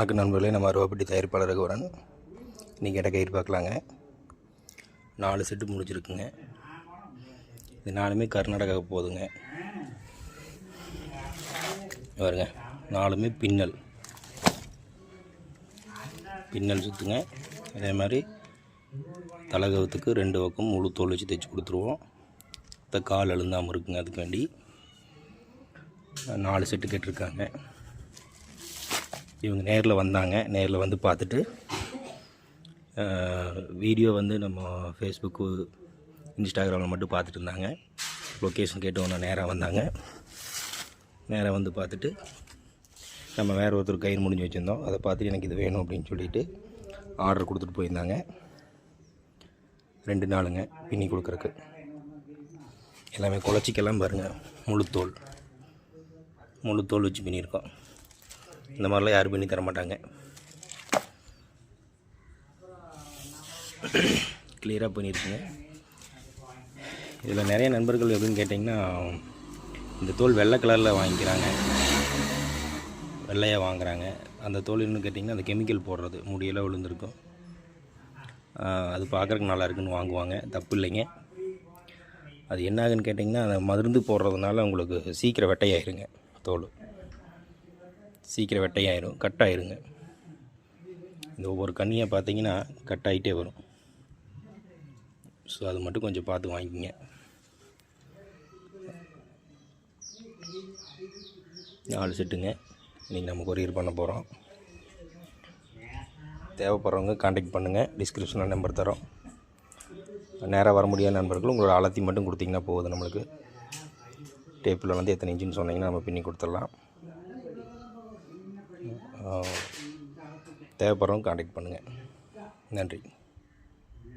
வணக்கம் நண்பர்களே நம்ம அருவாப்பட்டி தயாரிப்பாளர் ரகுவரன். இன்றைக்கி கிட்ட கயிறு பார்க்கலாங்க நாலு செட்டு முடிச்சிருக்குங்க இது நாலுமே கர்நாடகாவுக்கு போகுதுங்க வருங்க பாருங்க நாலுமே பின்னல். பின்னல் சுற்றுங்க அதே மாதிரி தலகவத்துக்கு ரெண்டு பக்கம் முழு தோல் வச்சு தைச்சி கொடுத்துருவோம். இந்த கால் அழுந்தாமல் இருக்குங்க அதுக்காண்டி நாலு செட்டு கேட்டிருக்காங்க. இவங்க நேரில் வந்தாங்க. நேரில் வந்து பார்த்துட்டு வீடியோ வந்து நம்ம ஃபேஸ்புக்கு இன்ஸ்டாகிராமில் மட்டும் பார்த்துட்டு இருந்தாங்க. லொக்கேஷன் கேட்டு ஒன்று நேராக வந்தாங்க. நேராக வந்து பார்த்துட்டு நம்ம வேறு ஒருத்தர் கயிறு முடிஞ்சு வச்சுருந்தோம். அதை பார்த்துட்டு எனக்கு இது வேணும் அப்படின்னு சொல்லிட்டு ஆர்டர் கொடுத்துட்டு போயிருந்தாங்க. ரெண்டு நாளுங்க பின்னி கொடுக்குறக்கு. எல்லாமே குழச்சிக்கெல்லாம் பாருங்கள் முழுத்தோல். முழுத்தோல் வச்சு பின்னியிருக்கோம். இந்த மாதிரிலாம் யாரும் பண்ணி தர மாட்டாங்க கிளியராக பண்ணியிருக்குங்க இதில் நிறைய நண்பர்கள் எப்படின்னு கேட்டிங்கன்னா இந்த தோல் வெள்ளை கலரில் வாங்கிக்கிறாங்க. வெள்ளையாக வாங்குறாங்க. அந்த தோல் இன்னும் கேட்டிங்கன்னா அந்த கெமிக்கல் போடுறது. முடியெல்லாம் விழுந்திருக்கும். அது பார்க்குறக்கு நல்லா இருக்குன்னு வாங்குவாங்க. தப்பு இல்லைங்க. அது என்ன ஆகுன்னு கேட்டிங்கன்னா அந்த மருந்து போடுறதுனால உங்களுக்கு சீக்கிரம் வெட்டையாயிருங்க தோல். சீக்கிரம் வெட்டையாயிரும் கட் ஆயிருங்க இந்த ஒவ்வொரு கண்ணியாக பார்த்தீங்கன்னா கட் ஆகிட்டே வரும். ஸோ அது மட்டும் கொஞ்சம் பார்த்து வாங்கிக்கிங்க. நாலு செட்டுங்க. இன்றைக்கி நம்ம கொரியர் பண்ண போகிறோம் தேவைப்படுறவங்க காண்டாக்ட் பண்ணுங்கள் டிஸ்கிரிப்ஷனில் நம்பர் தரோம். நேராக வர முடியாத நண்பர்கள் உங்களோட அலத்தி மட்டும் கொடுத்தீங்கன்னா போகுது நம்மளுக்கு. டேப்பில் வந்து எத்தனை இன்ச்சுன்னு சொன்னீங்கன்னா நம்ம பின்னி கொடுத்துடலாம். தேவைப்படுறவங்க காண்டாக்ட் பண்ணுங்கள் நன்றி.